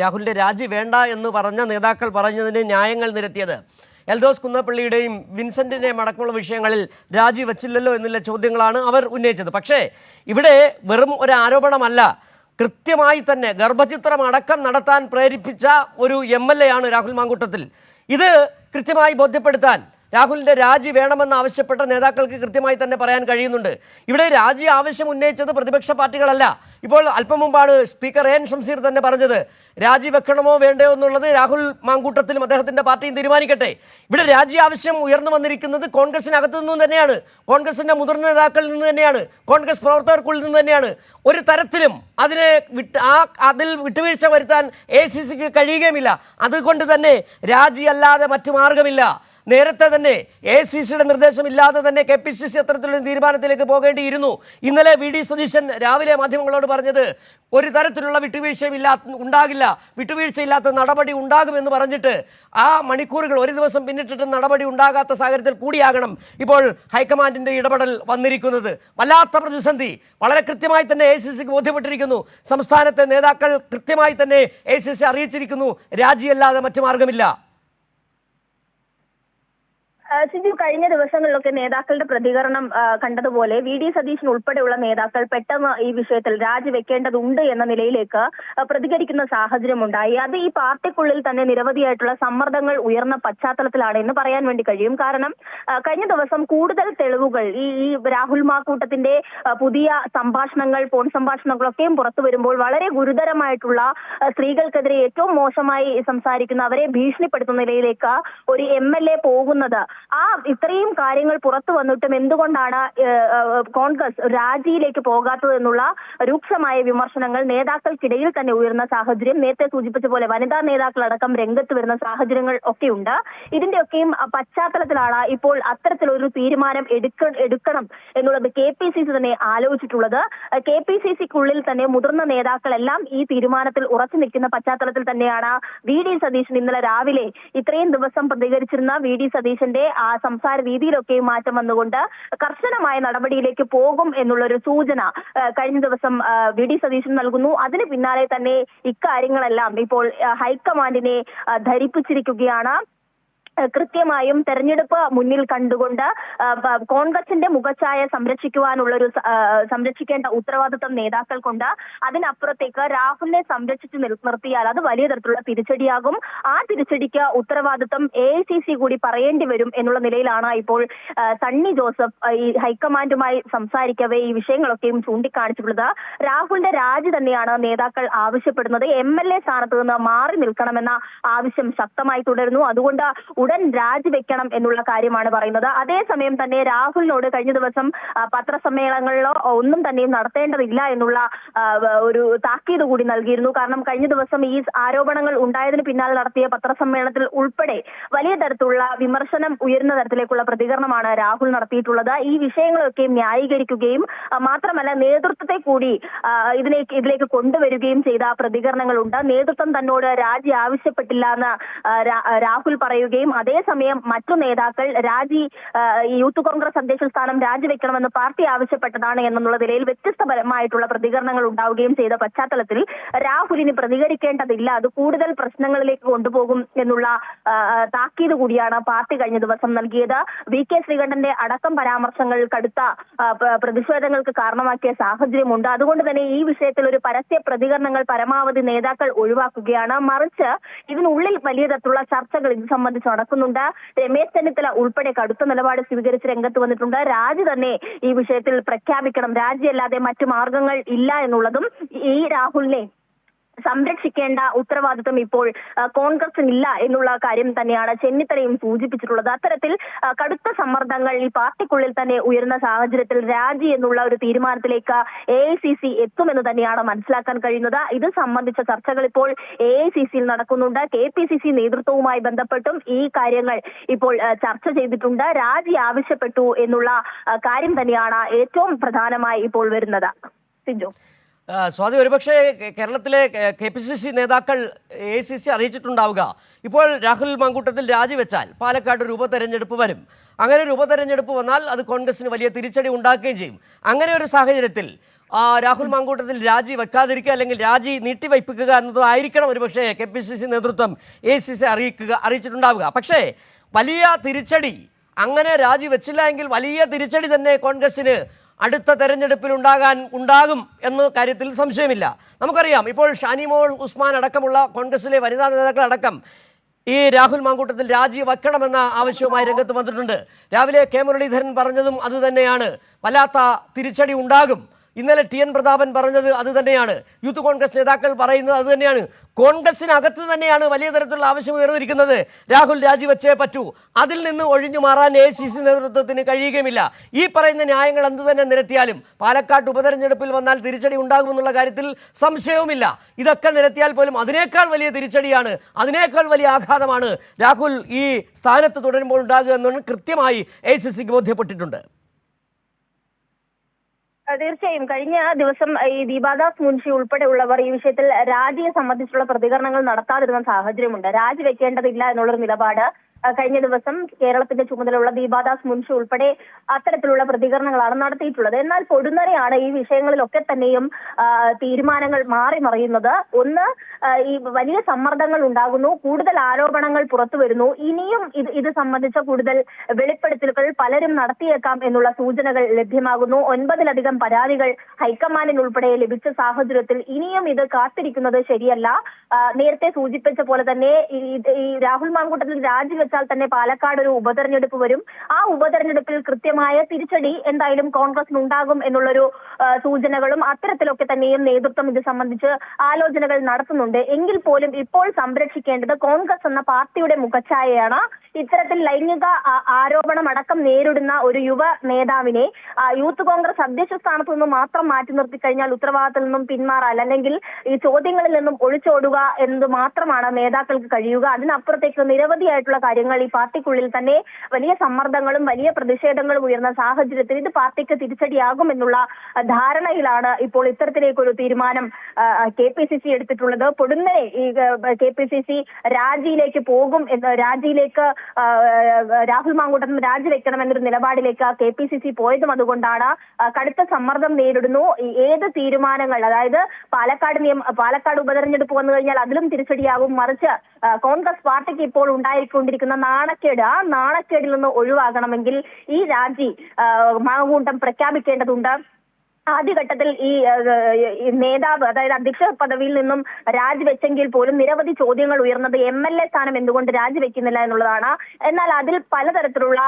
രാഹുലിന്റെ രാജി വേണ്ട എന്ന് പറഞ്ഞ നേതാക്കൾ പറഞ്ഞതിന് ന്യായങ്ങൾ നിരത്തിയത്. എൽദോസ് കുന്നപ്പള്ളിയുടെയും വിൻസെന്റിന്റെയും അടക്കമുള്ള വിഷയങ്ങളിൽ രാജി വച്ചില്ലല്ലോ എന്നുള്ള ചോദ്യങ്ങളാണ് അവർ ഉന്നയിച്ചത്. പക്ഷേ ഇവിടെ വെറും ഒരു ആരോപണമല്ല. കൃത്യമായി തന്നെ ഗർഭചിത്രം അടക്കം നടത്താൻ പ്രേരിപ്പിച്ച ഒരു എം എൽ എ ആണ് രാഹുൽ മാങ്കൂട്ടത്തിൽ. ഇത് കൃത്യമായി ബോധ്യപ്പെടുത്താൻ രാഹുലിന്റെ രാജി വേണമെന്ന് ആവശ്യപ്പെട്ട നേതാക്കൾക്ക് കൃത്യമായി തന്നെ പറയാൻ കഴിയുന്നുണ്ട്. ഇവിടെ രാജി ആവശ്യം ഉന്നയിച്ചത് പ്രതിപക്ഷ പാർട്ടികളല്ല. ഇപ്പോൾ അല്പം മുമ്പാണ് സ്പീക്കർ എൻ ഷംസീർ തന്നെ പറഞ്ഞത് രാജി വെക്കണമോ വേണ്ടയോ എന്നുള്ളത് രാഹുൽ മാങ്കൂട്ടത്തിലും അദ്ദേഹത്തിന്റെ പാർട്ടിയും തീരുമാനിക്കട്ടെ. ഇവിടെ രാജി ആവശ്യം ഉയർന്നു വന്നിരിക്കുന്നത് കോൺഗ്രസിനകത്തു നിന്നും തന്നെയാണ്. കോൺഗ്രസിന്റെ മുതിർന്ന നേതാക്കളിൽ നിന്ന് തന്നെയാണ്. കോൺഗ്രസ് പ്രവർത്തകർക്കുള്ളിൽ നിന്ന് തന്നെയാണ്. ഒരു തരത്തിലും അതിനെ വിട്ട് ആ അതിൽ വിട്ടുവീഴ്ച വരുത്താൻ എ സി സിക്ക് കഴിയുകയുമില്ല. അതുകൊണ്ട് തന്നെ രാജിയല്ലാതെ മറ്റു മാർഗമില്ല. നേരത്തെ തന്നെ എ സി സിയുടെ നിർദ്ദേശമില്ലാതെ തന്നെ കെ പി സി സി അത്തരത്തിലൊരു തീരുമാനത്തിലേക്ക് പോകേണ്ടിയിരുന്നു. ഇന്നലെ വി ഡി സതീശൻ രാവിലെ മാധ്യമങ്ങളോട് പറഞ്ഞത് ഒരു തരത്തിലുള്ള വിട്ടുവീഴ്ചയും ഇല്ലാ ഉണ്ടാകില്ല. വിട്ടുവീഴ്ചയില്ലാത്ത നടപടി ഉണ്ടാകുമെന്ന് പറഞ്ഞിട്ട് ആ മണിക്കൂറുകൾ ഒരു ദിവസം പിന്നിട്ടിട്ട് നടപടി ഉണ്ടാകാത്ത സാഹചര്യത്തിൽ കൂടിയാകണം ഇപ്പോൾ ഹൈക്കമാൻഡിന്റെ ഇടപെടൽ വന്നിരിക്കുന്നത്. വല്ലാത്ത പ്രതിസന്ധി. വളരെ കൃത്യമായി തന്നെ എ സി സിക്ക് ബോധ്യപ്പെട്ടിരിക്കുന്നു. സംസ്ഥാനത്തെ നേതാക്കൾ കൃത്യമായി തന്നെ എ സി സി അറിയിച്ചിരിക്കുന്നു. രാജിയല്ലാതെ മറ്റു മാർഗമില്ല. സിജു കഴിഞ്ഞ ദിവസങ്ങളിലൊക്കെ നേതാക്കളുടെ പ്രതികരണം കണ്ടതുപോലെ വി. ഡി. സതീശൻ ഉൾപ്പെടെയുള്ള നേതാക്കൾ പെട്ടെന്ന് ഈ വിഷയത്തിൽ രാജിവെക്കേണ്ടതുണ്ട് എന്ന നിലയിലേക്ക് പ്രതികരിക്കുന്ന സാഹചര്യമുണ്ടായി. അത് ഈ പാർട്ടിക്കുള്ളിൽ തന്നെ നിരവധിയായിട്ടുള്ള സമ്മർദ്ദങ്ങൾ ഉയർന്ന പശ്ചാത്തലത്തിലാണ് എന്ന് പറയാൻ വേണ്ടി കഴിയും. കാരണം കഴിഞ്ഞ ദിവസം കൂടുതൽ തെളിവുകൾ ഈ ഈ രാഹുൽ മാക്കൂട്ടത്തിന്റെ പുതിയ സംഭാഷണങ്ങൾ ഫോൺ സംഭാഷണങ്ങളൊക്കെയും പുറത്തു വരുമ്പോൾ വളരെ ഗുരുതരമായിട്ടുള്ള സ്ത്രീകൾക്കെതിരെ ഏറ്റവും മോശമായി സംസാരിക്കുന്ന അവരെ ഭീഷണിപ്പെടുത്തുന്ന നിലയിലേക്ക് ഒരു എം എൽ എ പോകുന്നത് ആ ഇത്രയും കാര്യങ്ങൾ പുറത്തു വന്നിട്ടും എന്തുകൊണ്ടാണ് കോൺഗ്രസ് രാജിയിലേക്ക് പോകാത്തതെന്നുള്ള രൂക്ഷമായ വിമർശനങ്ങൾ നേതാക്കൾക്കിടയിൽ തന്നെ ഉയർന്ന സാഹചര്യം. നേരത്തെ സൂചിപ്പിച്ച പോലെ വനിതാ നേതാക്കളടക്കം രംഗത്ത് വരുന്ന സാഹചര്യങ്ങൾ ഒക്കെയുണ്ട്. ഇതിന്റെയൊക്കെയും പശ്ചാത്തലത്തിലാണ് ഇപ്പോൾ അത്തരത്തിലൊരു തീരുമാനം എടുക്ക എടുക്കണം എന്നുള്ളത് കെ പി സി സി തന്നെ ആലോചിച്ചിട്ടുള്ളത്. കെ പി സി സിക്കുള്ളിൽ തന്നെ മുതിർന്ന നേതാക്കളെല്ലാം ഈ തീരുമാനത്തിൽ ഉറച്ചു നിൽക്കുന്ന പശ്ചാത്തലത്തിൽ തന്നെയാണ് വി ഡി സതീശൻ ഇന്നലെ രാവിലെ ഇത്രയും ദിവസം പ്രതികരിച്ചിരുന്ന വി ഡി സതീശന്റെ ആ സംസാര രീതിയിലൊക്കെയും മാറ്റം വന്നുകൊണ്ട് കർശനമായ നടപടിയിലേക്ക് പോകും എന്നുള്ളൊരു സൂചന കഴിഞ്ഞ ദിവസം വി. ഡി. സതീശൻ നൽകുന്നു. അതിന് പിന്നാലെ തന്നെ ഇക്കാര്യങ്ങളെല്ലാം ഇപ്പോൾ ഹൈക്കമാൻഡിനെ ധരിപ്പിച്ചിരിക്കുകയാണ്. കൃത്യമായും തെരഞ്ഞെടുപ്പ് മുന്നിൽ കണ്ടുകൊണ്ട് കോൺഗ്രസിന്റെ മുഖച്ഛായ സംരക്ഷിക്കുവാനുള്ള ഒരു സംരക്ഷിക്കേണ്ട ഉത്തരവാദിത്വം നേതാക്കൾക്കുണ്ട്. അതിനപ്പുറത്തേക്ക് രാഹുലിനെ സംരക്ഷിച്ചു നിർ- നിർത്തിയാൽ അത് വലിയ തരത്തിലുള്ള തിരിച്ചടിയാകും. ആ തിരിച്ചടിക്ക് ഉത്തരവാദിത്വം എ കൂടി പറയേണ്ടി വരും എന്നുള്ള നിലയിലാണ് ഇപ്പോൾ സണ്ണി ജോസഫ് ഈ ഹൈക്കമാൻഡുമായി സംസാരിക്കവേ ഈ വിഷയങ്ങളൊക്കെയും ചൂണ്ടിക്കാണിച്ചിട്ടുള്ളത്. രാഹുലിന്റെ രാജി തന്നെയാണ് നേതാക്കൾ ആവശ്യപ്പെടുന്നത്. എം എൽ എ സ്ഥാനത്ത് നിന്ന് മാറി നിൽക്കണമെന്ന ആവശ്യം ശക്തമായി തുടരുന്നു. അതുകൊണ്ട് ഉടൻ രാജിവെക്കണം എന്നുള്ള കാര്യമാണ് പറയുന്നത്. അതേസമയം തന്നെ രാഹുലിനോട് കഴിഞ്ഞ ദിവസം പത്രസമ്മേളനങ്ങളിലോ ഒന്നും തന്നെയും നടത്തേണ്ടതില്ല എന്നുള്ള ഒരു താക്കീത് കൂടി നൽകിയിരുന്നു. കാരണം കഴിഞ്ഞ ദിവസം ഈ ആരോപണങ്ങൾ ഉണ്ടായതിന് പിന്നാലെ നടത്തിയ പത്രസമ്മേളനത്തിൽ ഉൾപ്പെടെ വലിയ തരത്തിലുള്ള വിമർശനം ഉയരുന്ന തരത്തിലേക്കുള്ള പ്രതികരണമാണ് രാഹുൽ നടത്തിയിട്ടുള്ളത്. ഈ വിഷയങ്ങളൊക്കെ ന്യായീകരിക്കുകയും മാത്രമല്ല നേതൃത്വത്തെ കൂടി ഇതിലേക്ക് ഇതിലേക്ക് കൊണ്ടുവരികയും ചെയ്ത പ്രതികരണങ്ങളുണ്ട്. നേതൃത്വം തന്നോട് രാജി ആവശ്യപ്പെട്ടില്ല എന്ന് രാഹുൽ പറയുകയും അതേസമയം മറ്റു നേതാക്കൾ രാജി യൂത്ത് കോൺഗ്രസ് അധ്യക്ഷ സ്ഥാനം രാജിവെക്കണമെന്ന് പാർട്ടി ആവശ്യപ്പെട്ടതാണ് എന്നുള്ള നിലയിൽ വ്യത്യസ്തപരമായിട്ടുള്ള പ്രതികരണങ്ങൾ ഉണ്ടാവുകയും ചെയ്ത പശ്ചാത്തലത്തിൽ രാഹുലിന് പ്രതികരിക്കേണ്ടതില്ല. അത് കൂടുതൽ പ്രശ്നങ്ങളിലേക്ക് കൊണ്ടുപോകും എന്നുള്ള താക്കീത് കൂടിയാണ് പാർട്ടി കഴിഞ്ഞ ദിവസം നൽകിയത്. വി കെ ശ്രീകണ്ഠന്റെ അടക്കം പരാമർശങ്ങൾ കടുത്ത പ്രതിഷേധങ്ങൾക്ക് കാരണമാക്കിയ സാഹചര്യമുണ്ട്. അതുകൊണ്ട് തന്നെ ഈ വിഷയത്തിൽ ഒരു പരസ്യ പ്രതികരണങ്ങൾ പരമാവധി നേതാക്കൾ ഒഴിവാക്കുകയാണ്. മറിച്ച് ഇതിനുള്ളിൽ വലിയ തരത്തിലുള്ള ചർച്ചകൾ ഇത് സംബന്ധിച്ച് നടക്കുന്നുണ്ട്. രമേശ് ചെന്നിത്തല ഉൾപ്പെടെ കടുത്ത നിലപാട് സ്വീകരിച്ച് രംഗത്ത് വന്നിട്ടുണ്ട്. രാജി തന്നെ ഈ വിഷയത്തിൽ പ്രഖ്യാപിക്കണം. രാജിയല്ലാതെ മറ്റു മാർഗങ്ങൾ ഇല്ല എന്നുള്ളതും ഈ രാഹുലിനെ സംരക്ഷിക്കേണ്ട ഉത്തരവാദിത്വം ഇപ്പോൾ കോൺഗ്രസിനില്ല എന്നുള്ള കാര്യം തന്നെയാണ് ചെന്നിത്തലയും സൂചിപ്പിച്ചിട്ടുള്ളത്. അത്തരത്തിൽ കടുത്ത സമ്മർദ്ദങ്ങൾ ഈ പാർട്ടിക്കുള്ളിൽ തന്നെ ഉയരുന്ന സാഹചര്യത്തിൽ രാജി എന്നുള്ള ഒരു തീരുമാനത്തിലേക്ക് എ ഐ സി സി എത്തുമെന്ന് തന്നെയാണ് മനസ്സിലാക്കാൻ കഴിയുന്നത്. ഇത് സംബന്ധിച്ച ചർച്ചകൾ ഇപ്പോൾ എ ഐ സി സിയിൽ നടക്കുന്നുണ്ട്. കെ പി സി സി നേതൃത്വവുമായി ബന്ധപ്പെട്ടും ഈ കാര്യങ്ങൾ ഇപ്പോൾ ചർച്ച ചെയ്തിട്ടുണ്ട്. രാജി ആവശ്യപ്പെട്ടു എന്നുള്ള കാര്യം തന്നെയാണ് ഏറ്റവും പ്രധാനമായി ഇപ്പോൾ വരുന്നത്. സിജു. സ്വാതി ഒരുപക്ഷെ കേരളത്തിലെ കെ പി സി സി നേതാക്കൾ എ സി സി അറിയിച്ചിട്ടുണ്ടാവുക. ഇപ്പോൾ രാഹുൽ മാങ്കൂട്ടത്തിൽ രാജിവെച്ചാൽ പാലക്കാട് രൂപതെരഞ്ഞെടുപ്പ് വരും. അങ്ങനെ രൂപതെരഞ്ഞെടുപ്പ് വന്നാൽ അത് കോൺഗ്രസിന് വലിയ തിരിച്ചടി ഉണ്ടാക്കുകയും ചെയ്യും. അങ്ങനെ ഒരു സാഹചര്യത്തിൽ രാഹുൽ മാങ്കൂട്ടത്തിൽ രാജി വെക്കാതിരിക്കുക അല്ലെങ്കിൽ രാജി നീട്ടിവയ്പ്പിക്കുക എന്നതായിരിക്കണം ഒരുപക്ഷെ കെ പി സി സി നേതൃത്വം എ സി സി അറിയിക്കുക അറിയിച്ചിട്ടുണ്ടാവുക. പക്ഷേ വലിയ തിരിച്ചടി അങ്ങനെ രാജി വെച്ചില്ല എങ്കിൽ വലിയ തിരിച്ചടി തന്നെ കോൺഗ്രസിന് അടുത്ത തെരഞ്ഞെടുപ്പിൽ ഉണ്ടാകാൻ ഉണ്ടാകും എന്ന കാര്യത്തിൽ സംശയമില്ല. നമുക്കറിയാം ഇപ്പോൾ ഷാനിമോൾ ഉസ്മാൻ അടക്കമുള്ള കോൺഗ്രസിലെ വനിതാ നേതാക്കളടക്കം ഈ രാഹുൽ മാങ്കൂട്ടത്തിൽ രാജി വയ്ക്കണമെന്ന ആവശ്യവുമായി രംഗത്ത് വന്നിട്ടുണ്ട്. രാവിലെ കെ മുരളീധരൻ പറഞ്ഞതും അതുതന്നെയാണ്. വല്ലാത്ത തിരിച്ചടി ഉണ്ടാകും. ഇന്നലെ ടി എൻ പ്രതാപൻ പറഞ്ഞത് അത് തന്നെയാണ് യൂത്ത് കോൺഗ്രസ് നേതാക്കൾ പറയുന്നത് അത് തന്നെയാണ് കോൺഗ്രസിനകത്ത് തന്നെയാണ് വലിയ തരത്തിലുള്ള ആവശ്യം ഉയർന്നിരിക്കുന്നത്. രാഹുൽ രാജിവെച്ചേ പറ്റൂ. അതിൽ നിന്ന് ഒഴിഞ്ഞു മാറാൻ എ സി സി നേതൃത്വത്തിന് കഴിയുകയുമില്ല. ഈ പറയുന്ന ന്യായങ്ങൾ എന്ത് തന്നെ നിരത്തിയാലും പാലക്കാട് ഉപതെരഞ്ഞെടുപ്പിൽ വന്നാൽ തിരിച്ചടി ഉണ്ടാകുമെന്നുള്ള കാര്യത്തിൽ സംശയവുമില്ല. ഇതൊക്കെ നിരത്തിയാൽ പോലും അതിനേക്കാൾ വലിയ തിരിച്ചടിയാണ്. അതിനേക്കാൾ വലിയ ആഘാതമാണ് രാഹുൽ ഈ സ്ഥാനത്ത് തുടരുമ്പോൾ ഉണ്ടാകുക എന്നാണ് കൃത്യമായി എ സി സിക്ക് ബോധ്യപ്പെട്ടിട്ടുണ്ട്. തീർച്ചയായും. കഴിഞ്ഞ ദിവസം ഈ ദീപാദാസ് മുൻഷി ഉൾപ്പെടെയുള്ളവർ ഈ വിഷയത്തിൽ രാജിയെ സംബന്ധിച്ചുള്ള പ്രതികരണങ്ങൾ നടത്താതിരുന്ന സാഹചര്യമുണ്ട്. രാജി വെക്കേണ്ടതില്ല എന്നുള്ളൊരു നിലപാട് കഴിഞ്ഞ ദിവസം കേരളത്തിന്റെ ചുമതലയുള്ള ദീപാദാസ് മുൻഷി ഉൾപ്പെടെ അത്തരത്തിലുള്ള പ്രതികരണങ്ങളാണ് നടത്തിയിട്ടുള്ളത്. എന്നാൽ പൊടുന്നരെയാണ് ഈ വിഷയങ്ങളിലൊക്കെ തന്നെയും തീരുമാനങ്ങൾ മാറി മറിയുന്നത്. ഒന്ന് ഈ വലിയ സമ്മർദ്ദങ്ങൾ ഉണ്ടാകുന്നു കൂടുതൽ ആരോപണങ്ങൾ പുറത്തു വരുന്നു. ഇനിയും ഇത് ഇത് സംബന്ധിച്ച കൂടുതൽ വെളിപ്പെടുത്തലുകൾ പലരും നടത്തിയേക്കാം എന്നുള്ള സൂചനകൾ ലഭ്യമാകുന്നു. ഒൻപതിലധികം പരാതികൾ ഹൈക്കമാൻഡിന് ഉൾപ്പെടെ ലഭിച്ച സാഹചര്യത്തിൽ ഇനിയും ഇത് കാത്തിരിക്കുന്നത് ശരിയല്ല. നേരത്തെ സൂചിപ്പിച്ച പോലെ തന്നെ ഈ രാഹുൽ മാങ്കൂട്ടത്തിൽ രാജിവെച്ചാൽ തന്നെ പാലക്കാട് ഒരു ഉപതെരഞ്ഞെടുപ്പ് വരും. ആ ഉപതെരഞ്ഞെടുപ്പിൽ കൃത്യമായ തിരിച്ചടി എന്തായാലും കോൺഗ്രസിന് ഉണ്ടാകും എന്നുള്ളൊരു സൂചനകളും അത്തരത്തിലൊക്കെ തന്നെയും നേതൃത്വം ഇത് സംബന്ധിച്ച് ആലോചനകൾ നടത്തുന്നുണ്ട്. എങ്കിൽ പോലും ഇപ്പോൾ സംരക്ഷിക്കേണ്ടത് കോൺഗ്രസ് എന്ന പാർട്ടിയുടെ മുഖച്ഛായയാണ്. ഇത്തരത്തിൽ ലൈംഗിക ആരോപണം അടക്കം നേരിടുന്ന ഒരു യുവ നേതാവിനെ യൂത്ത് കോൺഗ്രസ് അധ്യക്ഷ സ്ഥാനത്ത് നിന്ന് മാത്രം മാറ്റി നിർത്തി കഴിഞ്ഞാൽ ഉത്തരവാദിത്തത്തിൽ നിന്നും പിന്മാറാൻ അല്ലെങ്കിൽ ഈ ചോദ്യങ്ങളിൽ നിന്നും ഒളിച്ചോടുക എന്നത് മാത്രമാണ് നേതാക്കൾക്ക് കഴിയുക അതിനപ്പുറത്തേക്ക് നിരവധിയായിട്ടുള്ള കാര്യങ്ങൾ ഈ പാർട്ടിക്കുള്ളിൽ തന്നെ വലിയ സമ്മർദ്ദങ്ങളും വലിയ പ്രതിഷേധങ്ങളും ഉയർന്ന സാഹചര്യത്തിൽ ഇത് പാർട്ടിക്ക് തിരിച്ചടിയാകും എന്നുള്ള ധാരണയിലാണ് ഇപ്പോൾ ഇത്തരത്തിലേക്കൊരു തീരുമാനം കെ പി സി സി എടുത്തിട്ടുള്ളത്. പൊടുന്നനെ ഈ കെ പി സി സി രാജിയിലേക്ക് പോകും എന്ന് രാജിയിലേക്ക് രാഹുൽ മാങ്കൂട്ടം രാജിവെക്കണം എന്നൊരു നിലപാടിലേക്ക് കെ പി സി സി പോയതും അതുകൊണ്ടാണ് കടുത്ത സമ്മർദ്ദം നേരിടുന്നു. ഏത് തീരുമാനങ്ങൾ അതായത് പാലക്കാട് നിയമ പാലക്കാട് ഉപതെരഞ്ഞെടുപ്പ് വന്നു കഴിഞ്ഞാൽ അതിലും തിരിച്ചടിയാകും. മറിച്ച് കോൺഗ്രസ് പാർട്ടിക്ക് ഇപ്പോൾ ഉണ്ടായിക്കൊണ്ടിരിക്കുന്ന നാണക്കേട് ആ നാണക്കേടിൽ നിന്ന് ഒഴിവാകണമെങ്കിൽ ഈ രാജി മാങ്കൂട്ടം പ്രഖ്യാപിക്കേണ്ടതുണ്ട്. ആദ്യഘട്ടത്തിൽ ഈ നേതാവ് അതായത് അധ്യക്ഷ പദവിയിൽ നിന്നും രാജിവെച്ചെങ്കിൽ പോലും നിരവധി ചോദ്യങ്ങൾ ഉയർന്നത് എം എൽ എ സ്ഥാനം എന്തുകൊണ്ട് രാജിവെക്കുന്നില്ല എന്നുള്ളതാണ്. എന്നാൽ അതിൽ പലതരത്തിലുള്ള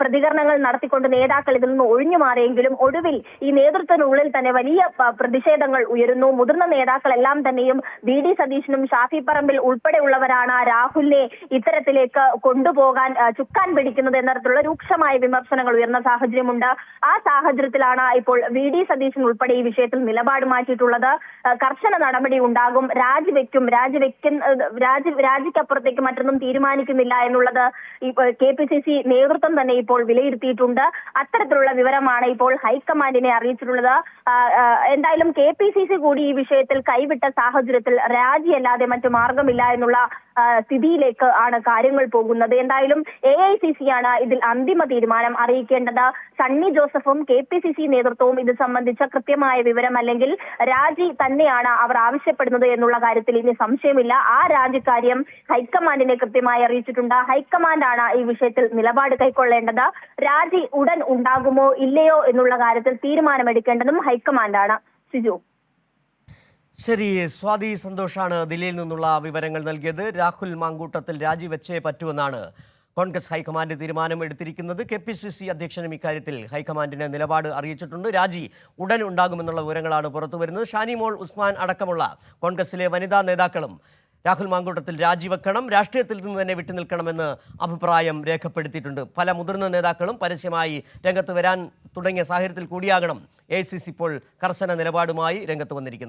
പ്രതികരണങ്ങൾ നടത്തിക്കൊണ്ട് നേതാക്കൾ ഇതിൽ നിന്ന് ഒഴിഞ്ഞു മാറിയെങ്കിലും ഒടുവിൽ ഈ നേതൃത്വത്തിനുള്ളിൽ തന്നെ വലിയ പ്രതിഷേധങ്ങൾ ഉയരുന്നു. മുതിർന്ന നേതാക്കളെല്ലാം തന്നെയും വി ഡി സതീശനും ഷാഫി പറമ്പിൽ ഉൾപ്പെടെയുള്ളവരാണ് രാഹുലിനെ ഇത്തരത്തിലേക്ക് കൊണ്ടുപോകാൻ ചുക്കാൻ പിടിക്കുന്നത് എന്നതരത്തിലുള്ള രൂക്ഷമായ വിമർശനങ്ങൾ ഉയർന്ന സാഹചര്യമുണ്ട്. ആ സാഹചര്യത്തിലാണ് ഇപ്പോൾ വി ഡി സതീശൻ ഉൾപ്പെടെ ഈ വിഷയത്തിൽ നിലപാട് മാറ്റിയിട്ടുള്ളത് കർശന നടപടി ഉണ്ടാകും രാജിവെക്കും രാജിവെക്കുന്ന രാജി രാജിക്കപ്പുറത്തേക്ക് മറ്റൊന്നും തീരുമാനിക്കുന്നില്ല എന്നുള്ളത് കെ പി സി സി നേതൃത്വം തന്നെ ഇപ്പോൾ വിലയിരുത്തിയിട്ടുണ്ട്. അത്തരത്തിലുള്ള വിവരമാണ് ഇപ്പോൾ ഹൈക്കമാൻഡിനെ അറിയിച്ചിട്ടുള്ളത്. എന്തായാലും കെ പി സി സി കൂടി ഈ വിഷയത്തിൽ കൈവിട്ട സാഹചര്യത്തിൽ രാജിയല്ലാതെ മറ്റു മാർഗമില്ല എന്നുള്ള സ്ഥിതിയിലേക്ക് ആണ് കാര്യങ്ങൾ പോകുന്നത്. എന്തായാലും എ ഐ സി സി ആണ് ഇതിൽ അന്തിമ തീരുമാനം അറിയിക്കേണ്ടത്. സണ്ണി ജോസഫും കെ പി സി സി നേതൃത്വവും ഇത് സംബന്ധിച്ച കൃത്യമായ വിവരം അല്ലെങ്കിൽ രാജി തന്നെയാണ് അവർ ആവശ്യപ്പെടുന്നത് എന്നുള്ള കാര്യത്തിൽ ഇനി സംശയമില്ല. ആ രാജിക്കാര്യം ഹൈക്കമാൻഡിനെ കൃത്യമായി അറിയിച്ചിട്ടുണ്ട്. ഹൈക്കമാൻഡാണ് ഈ വിഷയത്തിൽ നിലപാട് കൈക്കൊള്ളേണ്ടത്. രാജി ഉടൻ ഉണ്ടാകുമോ ഇല്ലയോ എന്നുള്ള കാര്യത്തിൽ തീരുമാനമെടുക്കേണ്ടതും ഹൈക്കമാൻഡാണ്. സിജു. ശരി സ്വാതി സന്തോഷാണ് ദില്ലിയിൽ നിന്നുള്ള വിവരങ്ങൾ നൽകിയത്. രാഹുൽ മാങ്കൂട്ടത്തിൽ രാജിവെച്ചേ പറ്റുമെന്നാണ് കോൺഗ്രസ് ഹൈക്കമാൻഡ് തീരുമാനം എടുത്തിരിക്കുന്നത് കെ പി സി സി അധ്യക്ഷനും ഇക്കാര്യത്തിൽ ഹൈക്കമാൻഡിന് നിലപാട് അറിയിച്ചിട്ടുണ്ട്. രാജി ഉടൻ ഉണ്ടാകുമെന്നുള്ള വിവരങ്ങളാണ് പുറത്തു വരുന്നത്. ഷാനിമോൾ ഉസ്മാൻ അടക്കമുള്ള കോൺഗ്രസിലെ വനിതാ നേതാക്കളും രാഹുൽ മാങ്കൂട്ടത്തിൽ രാജിവെക്കണം രാഷ്ട്രീയത്തിൽ നിന്ന് തന്നെ വിട്ടുനിൽക്കണമെന്ന് അഭിപ്രായം രേഖപ്പെടുത്തിയിട്ടുണ്ട്. പല മുതിർന്ന നേതാക്കളും പരസ്യമായി രംഗത്ത് വരാൻ തുടങ്ങിയ സാഹചര്യത്തിൽ കൂടിയാകണം. എ ഇപ്പോൾ കർശന നിലപാടുമായി രംഗത്ത് വന്നിരിക്കുന്നത്.